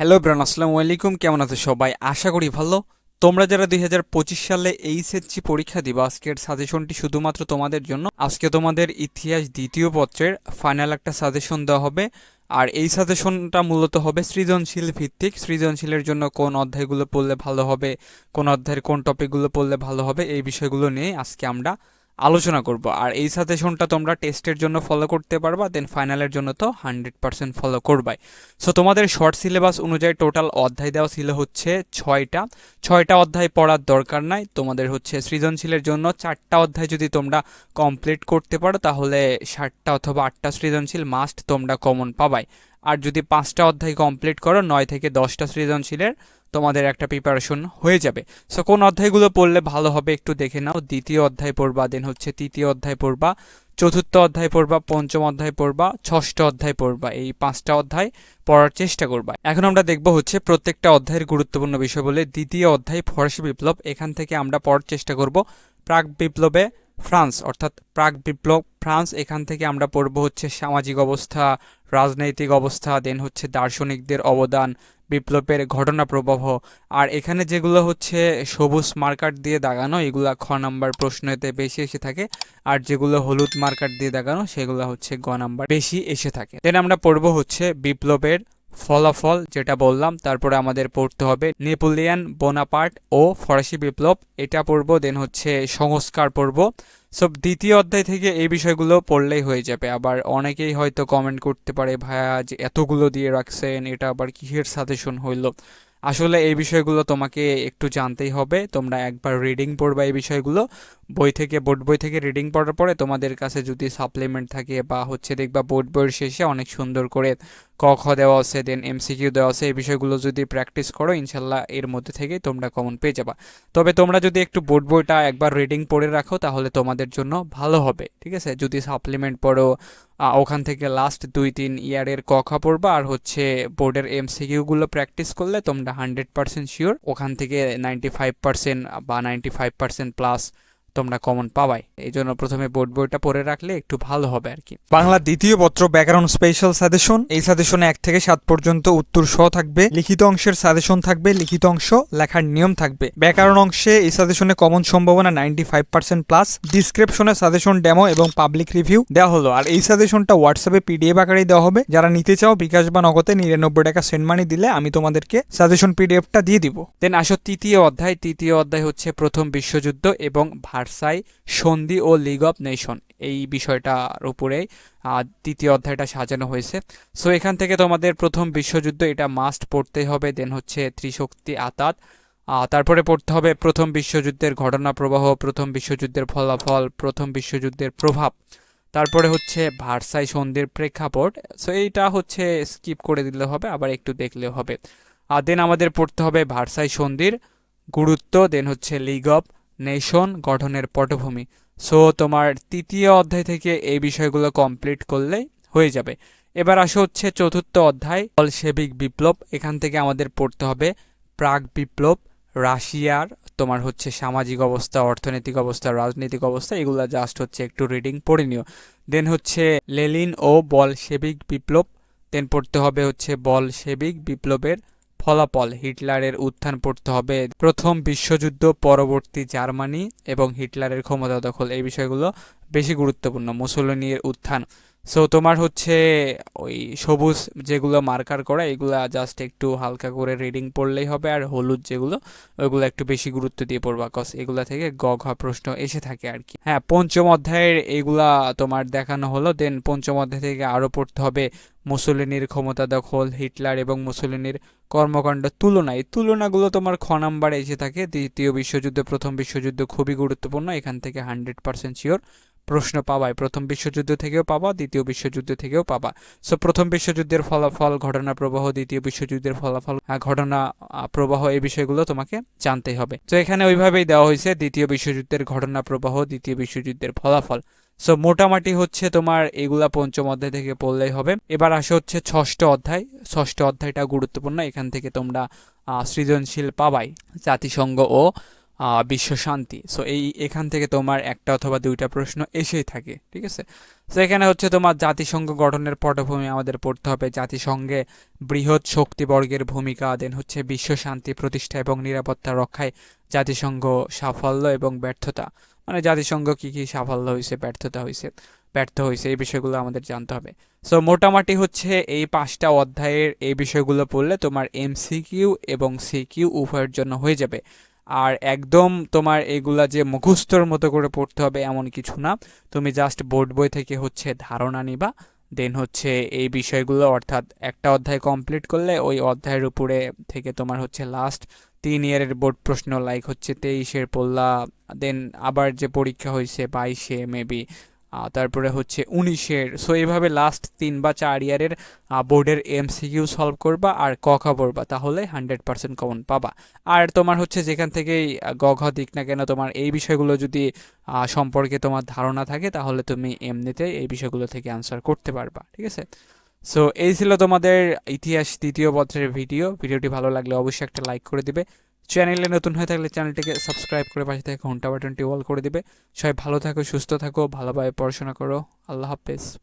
Hello bran, আসসালামু আলাইকুম, কেমন আছো সবাই? আশা করি ভালো। তোমরা যারা দুই হাজার পঁচিশ সালে এইচএসসি পরীক্ষা দিবা, আজকের সাজেশনটি শুধুমাত্র তোমাদের জন্য। আজকে তোমাদের ইতিহাস দ্বিতীয় পত্রের ফাইনাল একটা সাজেশন দেওয়া হবে। আর এই সাজেশনটা মূলত হবে সৃজনশীল ভিত্তিক। সৃজনশীলের জন্য কোন অধ্যায়গুলো পড়লে ভালো হবে, কোন অধ্যায়ের কোন টপিকগুলো পড়লে ভালো হবে, এই বিষয়গুলো নিয়ে আজকে আমরা আলোচনা করব। আর এই সাজেশনটা তোমরা টেস্টের জন্য ফলো করতে পারবা দেন ফাইনালের জন্য তো হান্ড্রেড পার্সেন্ট ফলো করবাই। সো তোমাদের শর্ট সিলেবাস অনুযায়ী টোটাল অধ্যায় দেওয়া ছিল হচ্ছে ছয়টা। ছয়টা অধ্যায় পড়ার দরকার নাই, তোমাদের হচ্ছে সৃজনশীলের জন্য চারটা অধ্যায় যদি তোমরা কমপ্লিট করতে পারো, তাহলে ষাটটা অথবা আটটা সৃজনশীল মাস্ট তোমরা কমন পাবাই। আর যদি পাঁচটা অধ্যায় কমপ্লিট করো, নয় থেকে দশটা সৃজনশীলের তোমাদের একটা প্রিপারেশন হয়ে যাবে। সো কোন অধ্যায়গুলো পড়লে ভালো হবে একটু দেখে নাও। দ্বিতীয় অধ্যায় পড়বা দেন হচ্ছে তৃতীয় অধ্যায় পড়বা, চতুর্থ অধ্যায় পড়বা, পঞ্চম অধ্যায় পড়বা, ষষ্ঠ অধ্যায় পড়বা। এই পাঁচটা অধ্যায় পড়ার চেষ্টা করবা। এখন আমরা দেখব হচ্ছে প্রত্যেকটা অধ্যায়ের গুরুত্বপূর্ণ বিষয় বলে দ্বিতীয় অধ্যায় ফরাসি বিপ্লব, এখান থেকে আমরা পড়ার চেষ্টা করব প্রাক বিপ্লবে ফ্রান্স, অর্থাৎ প্রাক বিপ্লব ফ্রান্স, এখান থেকে আমরা পড়ব হচ্ছে সামাজিক অবস্থা রাজনৈতিক অবস্থা দেন হচ্ছে দার্শনিকদের অবদান, বিপ্লবের ঘটনা প্রবাহ। আর এখানে যেগুলো হচ্ছে সবুজ মার্কার দিয়ে দাগানো, এগুলা খ নাম্বার প্রশ্নতে বেশি এসে থাকে। আর যেগুলো হলুদ মার্কার দিয়ে দাগানো, সেগুলো হচ্ছে গ নাম্বার বেশি এসে থাকে। দেন আমরা পড়ব হচ্ছে বিপ্লবের ফলাফল, যেটা বললাম। তারপরে আমাদের পড়তে হবে নেপোলিয়ান বোনাপার্ট ও ফরাসি বিপ্লব। এটা পড়ব দেন হচ্ছে সংস্কার পড়ব। সব দ্বিতীয় অধ্যায় থেকে এই বিষয়গুলো পড়লেই হয়ে যাবে। আবার অনেকেই হয়তো কমেন্ট করতে পারে, ভাইয়া, যে এতগুলো দিয়ে রাখছেন, এটা আবার কিসের সাজেশন হইল? আসলে এই বিষয়গুলো তোমাকে একটু জানতেই হবে। তোমরা একবার রিডিং পড়বা এই বিষয়গুলো। বই থেকে, বোর্ড বই থেকে রিডিং পড়ার পরে তোমাদের কাছে যদি সাপ্লিমেন্ট থাকে বা হচ্ছে দেখবা বোর্ড বইয়ের শেষে অনেক সুন্দর করে ক, খ দেওয়া আছে দেন এমসিকিউ দেওয়া আছে, এই বিষয়গুলো যদি প্র্যাকটিস করো, ইনশাল্লাহ এর মধ্যে থেকে তোমরা কমন পেয়ে যাবা। তবে তোমরা যদি একটু বোর্ড বইটা একবার রিডিং পড়ে রাখো, তাহলে তোমাদের জন্য ভালো হবে, ঠিক আছে? যদি সাপ্লিমেন্ট পড়ো ওখান থেকে লাস্ট দুই, তিন ইয়ারের কখা পড়বা আর হচ্ছে বোর্ডের এমসিকিউগুলো প্র্যাকটিস করলে তোমরা হান্ড্রেড পার্সেন্ট শিওর ওখান থেকে নাইনটি ফাইভ পার্সেন্ট বা নাইনটি ফাইভ পার্সেন্ট প্লাস তোমরা কমন পাবাই এই জন্য প্রথমে বোর্ড বইটা পড়ে রাখলে একটু ভালো হবে আর কি। বাংলা দ্বিতীয় পত্র ব্যাকরণ স্পেশাল সাজেশন এই সাজেশনে এক থেকে সাত পর্যন্ত উত্তর সহ থাকবে। লিখিত অংশের সাজেশন থাকবে লিখিত অংশ লেখার নিয়ম থাকবে। ব্যাকরণ অংশে এই সাজেশনে কমন সম্ভাবনা নাইনটি ফাইভ পার্সেন্ট প্লাস ডিসক্রিপশনে সাজেশন ডেমো এবং পাবলিক রিভিউ দেওয়া হলো। আর এই সাজেশনটা হোয়াটসঅ্যাপে পিডিএফ আকারেই দেওয়া হবে। যারা নিতে চাও বিকাশ বা নগদে নিরানব্বই টাকা সেন্ড মানি দিলে আমি তোমাদেরকে সাজেশন পিডিএফটা দিয়ে দিব। দেন আসো তৃতীয় অধ্যায়। তৃতীয় অধ্যায় হচ্ছে প্রথম বিশ্বযুদ্ধ এবং ভার্সাই সন্ধি ও লিগ অফ নেশন এই বিষয়টার উপরে দ্বিতীয় অধ্যায়টা সাজানো হয়েছে। সো, এখান থেকে তোমাদের প্রথম বিশ্বযুদ্ধ, এটা মাস্ট পড়তে হবে দেন হচ্ছে ত্রিশক্তি আতাত। তারপরে পড়তে হবে প্রথম বিশ্বযুদ্ধের ঘটনা প্রবাহ, প্রথম বিশ্বযুদ্ধের ফলাফল, প্রথম বিশ্বযুদ্ধের প্রভাব। তারপরে হচ্ছে ভার্সাই সন্ধির প্রেক্ষাপট। সো, এইটা হচ্ছে স্কিপ করে দিলে হবে, আবার একটু দেখলেও হবে। আর দেন আমাদের পড়তে হবে ভার্সাই সন্ধির গুরুত্ব দেন হচ্ছে লিগ অফ নেশন গঠনের পটভূমি। সো, তোমার তৃতীয় অধ্যায় থেকে এই বিষয়গুলো কমপ্লিট করলে হয়ে যাবে। এবার আসো হচ্ছে চতুর্থ অধ্যায় বলশেবিক বিপ্লব। এখান থেকে আমাদের পড়তে হবে প্রাক বিপ্লব, রাশিয়ার, তোমার হচ্ছে সামাজিক অবস্থা, অর্থনৈতিক অবস্থা, রাজনৈতিক অবস্থা, এগুলো জাস্ট হচ্ছে একটু রিডিং পড়ে নিও। দেন হচ্ছে লেলিন ও বলশেবিক বিপ্লব দেন পড়তে হবে হচ্ছে বলশেবিক বিপ্লবের ফলাফল হিটলারের উত্থান পড়তে হবে। প্রথম বিশ্বযুদ্ধ, পরবর্তী জার্মানি এবং হিটলারের ক্ষমতা দখল, এই বিষয়গুলো বেশি গুরুত্বপূর্ণ। মুসলিনীর উত্থান সো তোমার হচ্ছে ওই সবুজ যেগুলো মার্কার করা, এগুলো জাস্ট একটু হালকা করে রিডিং পড়লেই হবে আর হলুদ যেগুলো, ওইগুলো একটু বেশি গুরুত্ব দিয়ে পড়বা কস এগুলা থেকে গ ঘ প্রশ্ন এসে থাকে আর কি। হ্যাঁ পঞ্চম অধ্যায়ের এগুলা তোমার দেখানো হলো দেন পঞ্চম অধ্যায় থেকে আরও পড়তে হবে মুসলিনীর ক্ষমতা দখল, হিটলার এবং মুসলিনীর কর্মকাণ্ড তুলনা। এই তুলনাগুলো তোমার খ নাম্বারে এসে থাকে, দ্বিতীয় বিশ্বযুদ্ধ, প্রথম বিশ্বযুদ্ধ খুবই গুরুত্বপূর্ণ, এখান থেকে হান্ড্রেড পার্সেন্ট শিওর প্রশ্ন পাবাই প্রথম বিশ্বযুদ্ধ থেকেও পাবা, দ্বিতীয় বিশ্বযুদ্ধ থেকেও পাবা। সো প্রথম বিশ্বযুদ্ধের ফলাফল, ঘটনা প্রবাহ, দ্বিতীয় বিশ্বযুদ্ধের ফলাফল ঘটনা প্রবাহ, এই বিষয়গুলো তোমাকে জানতেই হবে। তো এখানে ওইভাবেই দেওয়া হয়েছে, দ্বিতীয় বিশ্বযুদ্ধের ঘটনা প্রবাহ, দ্বিতীয় বিশ্বযুদ্ধের ফলাফল। সো মোটামুটি হচ্ছে তোমার এগুলা পঞ্চম অধ্যায় থেকে পড়লেই হবে। এবার আসে হচ্ছে ষষ্ঠ অধ্যায়। ষষ্ঠ অধ্যায়টা গুরুত্বপূর্ণ, এখান থেকে তোমরা সৃজনশীল পাবাই জাতিসংঘ ও আহ, বিশ্ব শান্তি। সো এই এখান থেকে তোমার একটা অথবা দুইটা প্রশ্ন এসেই থাকে ঠিক আছে? তো এখানে হচ্ছে তোমার জাতিসংঘ গঠনের পটভূমি আমাদের পড়তে হবে। জাতিসংঘে বৃহৎ শক্তিবর্গের ভূমিকা দেন হচ্ছে বিশ্ব শান্তি প্রতিষ্ঠা এবং নিরাপত্তা রক্ষায় জাতিসংঘ সাফল্য এবং ব্যর্থতা। মানে জাতিসংঘ কী কী সাফল্য হয়েছে ব্যর্থতা হয়েছে ব্যর্থ হয়েছে এই বিষয়গুলো আমাদের জানতে হবে। সো মোটামুটি হচ্ছে এই পাঁচটা অধ্যায়ের এই বিষয়গুলো পড়লে তোমার এমসিকিউ এবং সিকিউ উভয়ের জন্য হয়ে যাবে। আর একদম তোমার এগুলা যে মুখস্থর মতো করে পড়তে হবে এমন কিছু না। তুমি জাস্ট বোর্ড বই থেকে হচ্ছে ধারণা নিবা দেন হচ্ছে এই বিষয়গুলো অর্থাৎ একটা অধ্যায় কমপ্লিট করলে ওই অধ্যায়ের উপরে থেকে তোমার হচ্ছে লাস্ট তিন ইয়ারের বোর্ড প্রশ্ন লাইক হচ্ছে তেইশের পড়লা দেন আবার যে পরীক্ষা হয়েছে বাইশে মেবি তারপরে হচ্ছে উনিশের। সো এইভাবে লাস্ট তিন বা চার ইয়ারের বোর্ডের এমসিকিউ সলভ করবা আর ক খ পড়বা, তাহলে হান্ড্রেড পার্সেন্ট কমন পাবা। আর তোমার হচ্ছে যেখান থেকেই গ দিক না কেন, তোমার এই বিষয়গুলো যদি সম্পর্কে তোমার ধারণা থাকে, তাহলে তুমি এমনিতেই এই বিষয়গুলো থেকে আনসার করতে পারবা, ঠিক আছে? সো এই ছিল তোমাদের ইতিহাস দ্বিতীয় পত্রের ভিডিও ভিডিওটি ভালো লাগলে অবশ্যই একটা লাইক করে দিবে। চ্যানেলে নতুন হয়ে থাকলে চ্যানেলটিকে সাবস্ক্রাইব করে পাশে থেকে ঘণ্টা বাটনটি অল করে দিবে। সবাই ভালো থাকো, সুস্থ থাকো, ভালোভাবে পড়াশোনা করো। আল্লাহ হাফেজ।